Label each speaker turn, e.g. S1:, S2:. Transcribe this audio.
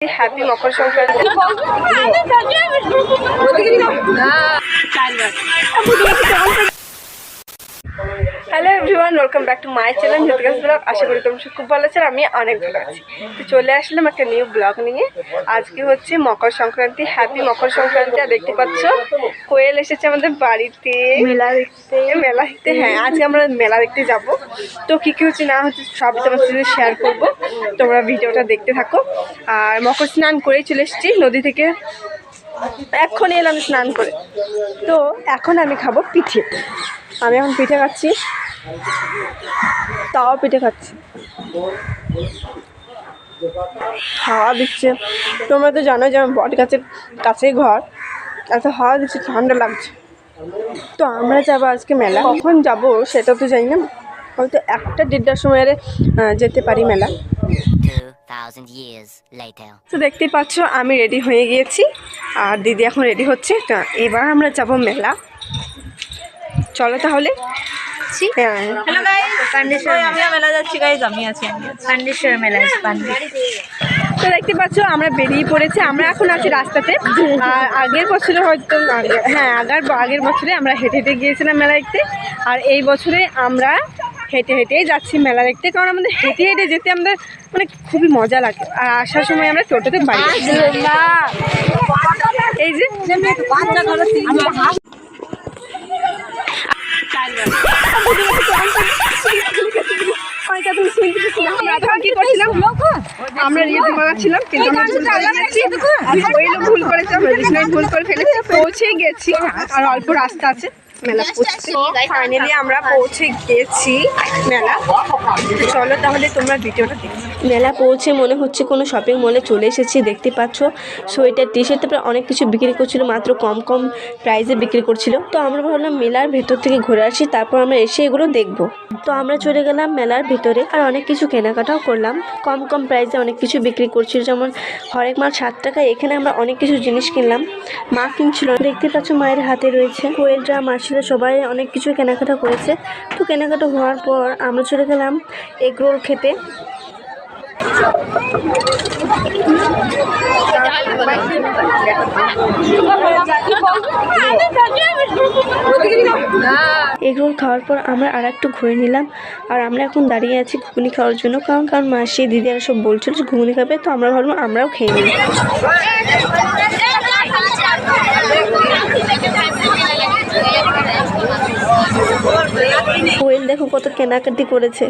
S1: Happy Makar Sankranti everyone welcome back to my channel Jyotika's vlog আশা করি তোমরা খুব ভালো আছো আমি অনেক ভালো আছি। তো চলে আসলাম একটা নিউ ব্লগ নিয়ে। আজকে হচ্ছে মকর সংক্রান্তি। হ্যাপি মকর সংক্রান্তি। আর দেখতে পাচ্ছ কোয়েল এসেছে আমাদের বাড়িতে। মেলা দেখতে। মেলা দেখতে হ্যাঁ আজকে আমরা মেলা দেখতে যাব। তো কী কী হচ্ছে না হচ্ছে সবই তোমার সাথে শেয়ার করব। তোমরা ভিডিওটা দেখতে থাকো। আর মকর স্নান করেই চলে এসেছি। নদী থেকে এক্ষুনি এলাম স্নান করে। তো এখন আমি খাব পিঠে। আমি এখন পিঠে খাচ্ছি। তাও পিঠে খাচ্ছি। হাওয়া দিচ্ছে। তোমরা তো জানো যে আমার বট গাছের কাছেই ঘর। এত হাওয়া দিচ্ছে, ঠান্ডা লাগছে। তো আমরা যাব আজকে মেলা। কখন যাব সেটা তো জানি না। হয়তো একটা দেড়টার সময় যেতে পারি মেলা।
S2: 2,000 years later.
S1: তো দেখতেই পাচ্ছ আমি রেডি হয়ে গিয়েছি। আর দিদি এখন রেডি হচ্ছে। তা এবার আমরা যাব মেলা। চলো তাহলে। হ্যাঁ।
S3: হ্যালো গাইস পান্ডেশ্বর আমিও মেলা। যাচ্ছি গাইস আমি আছি পান্ডেশ্বর মেলা
S1: তো দেখতে পাচ্ছ আমরা বেরিয়ে পড়েছি। আমরা এখন আছি রাস্তাতে। আর আগের বছরে হয়তো আগে- হ্যাঁ আগের আগের বছরে আমরা হেঁটে হেঁটে গিয়েছিলাম মেলা দেখতে আর এই বছরে আমরা হেঁটে হেঁটেই যাচ্ছি মেলা দেখতে কারণ আমাদের হেঁটে হেঁটে যেতে আমাদের মানে খুবই মজা লাগে। আর আসার সময় আমরা টোটোতে বাড়ি এই যে। আমরা রিয়েতে কিন্তু ভুল ভুল আমরা ভুল করে ফেলেছি পৌঁছে গেছি। আর অল্প রাস্তা আছে। মেলা ফাইনালি আমরা পৌঁছে গেছি মেলা। চলো তাহলে তোমরা ভিডিওটা দেখো মেলা পৌঁছে মনে হচ্ছে কোনো শপিং মলে চলে এসেছি, দেখতে পাচ্ছ। সোয়েটার টি শার্ট তারপরে অনেক কিছু বিক্রি করছিল, মাত্র কম কম প্রাইসে বিক্রি করছিল। তো আমরা ভাবলাম মেলার ভেতর থেকে ঘুরে আসি, তারপর আমরা এসে এগুলো দেখব। তো আমরা চলে গেলাম মেলার ভিতরে, আর অনেক কিছু কেনাকাটাও করলাম। কম কম প্রাইসে অনেক কিছু বিক্রি করছিল, যেমন হরেক মাল সাত টাকায় এখানে আমরা অনেক কিছু জিনিস কিনলাম। মা কিনছিল, দেখতে পাচ্ছ মায়ের হাতে রয়েছে। কোয়েলরা মাসিরা সবাই অনেক কিছু কেনাকাটা করেছে। তো কেনাকাটা হওয়ার পর আমরা চলে গেলাম এগরোল খেতে। এগরোল খাওয়ার পর আমরা আর একটু ঘুরে নিলাম। আর আমরা এখন দাঁড়িয়ে আছি ঘুগনি খাওয়ার জন্য, কারণ কারণ মাসি দিদি আর সব বলছিল যে ঘুগনি খাবে, তো আমরা ভাবলাম আমরাও খেয়ে নিই। দেখো কত কেনাকাটি করেছে।